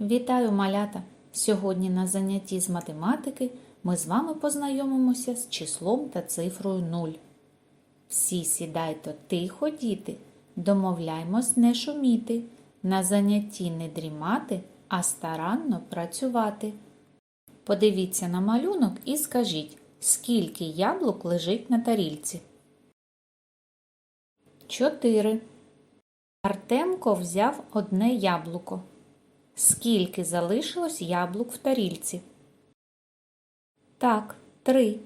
Вітаю малята! Сьогодні на занятті з математики ми з вами познайомимося з числом та цифрою 0. Всі сідайте тихо, діти, домовляймось не шуміти, на занятті не дрімати, а старанно працювати. Подивіться на малюнок і скажіть, скільки яблук лежить на тарільці. Чотири. Артемко взяв одне яблуко. Скільки залишилось яблук в тарільці? Так, три.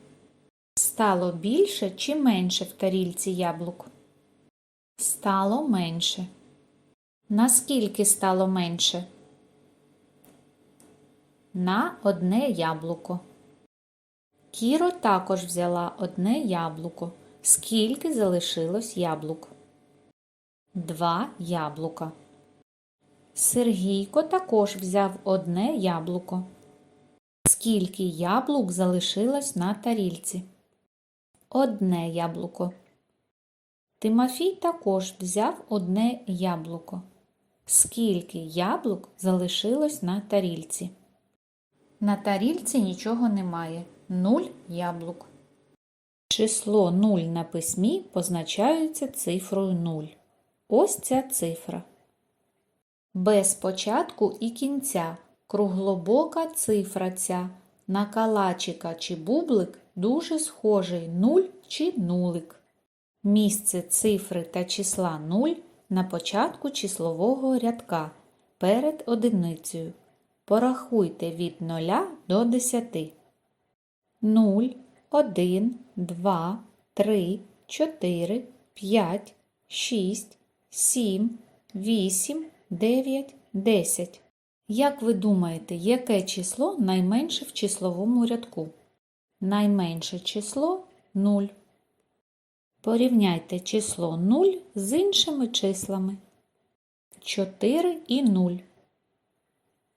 Стало більше чи менше в тарільці яблук? Стало менше. Наскільки стало менше? На одне яблуко. Кіро також взяла одне яблуко. Скільки залишилось яблук? Два яблука. Сергійко також взяв одне яблуко. Скільки яблук залишилось на тарільці? Одне яблуко. Тимофій також взяв одне яблуко. Скільки яблук залишилось на тарільці? На тарільці нічого немає. Нуль яблук. Число 0 на письмі позначається цифрою 0. Ось ця цифра. Без початку і кінця круглобока цифра ця на калачика чи бублик дуже схожий нуль чи нулик. Місце цифри та числа 0 на початку числового рядка перед одиницею. Порахуйте від 0 до 10. 0, 1, 2, 3, 4, 5, 6, 7, 8, 9, 10. Як ви думаєте, яке число найменше в числовому рядку? Найменше число 0. Порівняйте число 0 з іншими числами. 4 і 0.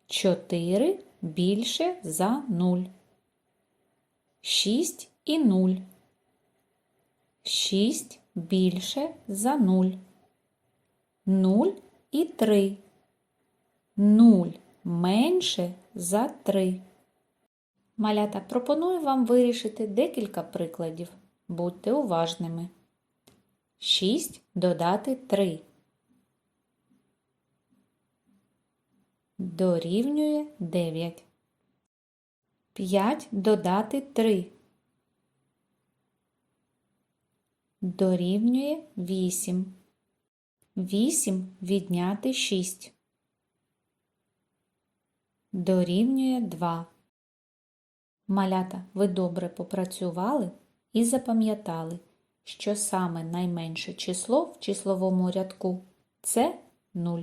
4 більше за 0. 6 і 0. 6 більше за 0. 0 і 3. 0 менше за 3. Малята, пропоную вам вирішити декілька прикладів. Будьте уважними. 6 додати 3. Дорівнює 9. 5 додати 3. Дорівнює 8. 8 відняти 6. Дорівнює 2. Малята, ви добре попрацювали і запам'ятали, що саме найменше число в числовому рядку це 0.